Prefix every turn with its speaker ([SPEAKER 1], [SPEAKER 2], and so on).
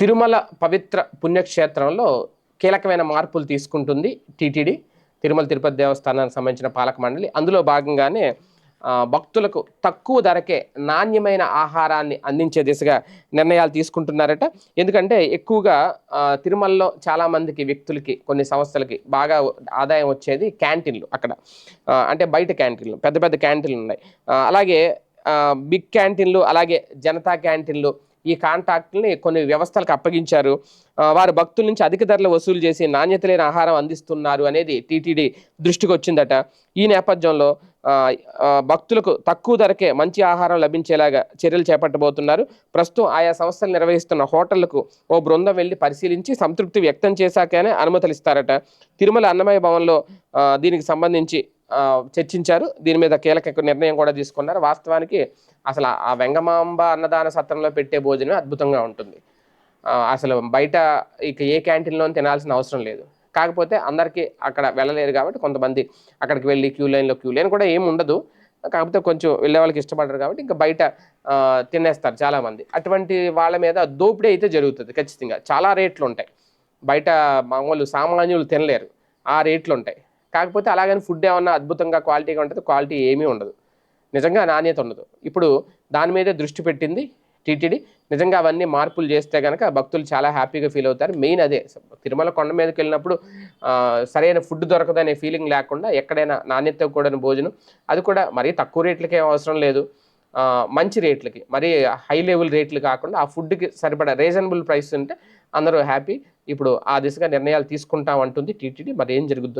[SPEAKER 1] తిరుమల పవిత్ర పుణ్యక్షేత్రంలో కీలకమైన మార్పులు తీసుకుంటుంది టీటీడీ. తిరుమల తిరుపతి దేవస్థానానికి సంబంధించిన పాలక మండలి. అందులో భాగంగానే భక్తులకు తక్కువ ధరకే నాణ్యమైన ఆహారాన్ని అందించే దిశగా నిర్ణయాలు తీసుకుంటున్నారట. ఎందుకంటే ఎక్కువగా తిరుమలలో చాలామందికి వ్యక్తులకి కొన్ని సంస్థలకి బాగా ఆదాయం వచ్చేది క్యాంటీన్లు అక్కడ. అంటే బయట క్యాంటీన్లు పెద్ద పెద్ద క్యాంటీన్లు ఉన్నాయి. అలాగే బిగ్ క్యాంటీన్లు అలాగే జనతా క్యాంటీన్లు ఈ కాంట్రాక్ట్ని కొన్ని వ్యవస్థలకు అప్పగించారు. వారు భక్తుల నుంచి అధిక ధరలు వసూలు చేసి నాణ్యత లేని ఆహారం అందిస్తున్నారు అనేది టీటీడీ దృష్టికి వచ్చిందట. ఈ నేపథ్యంలో భక్తులకు తక్కువ ధరకే మంచి ఆహారం లభించేలాగా చర్యలు చేపట్టబోతున్నారు. ప్రస్తుతం ఆయా సంస్థలు నిర్వహిస్తున్న హోటళ్ళకు ఓ బృందం వెళ్ళి పరిశీలించి సంతృప్తి వ్యక్తం చేశాకనే అనుమతులు ఇస్తారట తిరుమల అన్నమయ్య భవన్లో దీనికి సంబంధించి చర్చించారు. దీని మీద కీలక నిర్ణయం కూడా తీసుకున్నారు. వాస్తవానికి అసలు ఆ వెంగమాంబ అన్నదాన సత్రంలో పెట్టే భోజనం అద్భుతంగా ఉంటుంది. అసలు బయట ఇక ఏ క్యాంటీన్లో తినాల్సిన అవసరం లేదు. కాకపోతే అందరికీ అక్కడ వెళ్ళలేరు కాబట్టి కొంతమంది అక్కడికి వెళ్ళి క్యూ లైన్లో క్యూ లైన్ కూడా ఏమి ఉండదు. కాకపోతే కొంచెం వెళ్ళే వాళ్ళకి ఇష్టపడరు కాబట్టి ఇంకా బయట తినేస్తారు చాలామంది. అటువంటి వాళ్ళ మీద దోపిడీ అయితే జరుగుతుంది ఖచ్చితంగా. చాలా రేట్లు ఉంటాయి. బయట మామూలు సామాన్యులు తినలేరు. ఆ రేట్లు ఉంటాయి. కాకపోతే అలాగని ఫుడ్ ఏమన్నా అద్భుతంగా క్వాలిటీగా ఉంటుంది క్వాలిటీ ఏమీ ఉండదు. నిజంగా నాణ్యత ఉండదు. ఇప్పుడు దాని మీదే దృష్టి పెట్టింది టీటీడీ. నిజంగా అవన్నీ మార్పులు చేస్తే కనుక భక్తులు చాలా హ్యాపీగా ఫీల్ అవుతారు. మెయిన్ అదే తిరుమల కొండ మీదకి వెళ్ళినప్పుడు సరైన ఫుడ్ దొరకదనే ఫీలింగ్ లేకుండా ఎక్కడైనా నాణ్యత కూడా భోజనం అది కూడా మరీ తక్కువ రేట్లకి ఏం అవసరం లేదు. మంచి రేట్లకి మరీ హై లెవెల్ రేట్లు కాకుండా ఆ ఫుడ్కి సరిపడా రీజనబుల్ ప్రైస్ ఉంటే అందరూ హ్యాపీ ఇప్పుడు ఆ దిశగా నిర్ణయాలు తీసుకుంటామంటుంది టీటీడీ. మరి ఏం జరుగుద్దో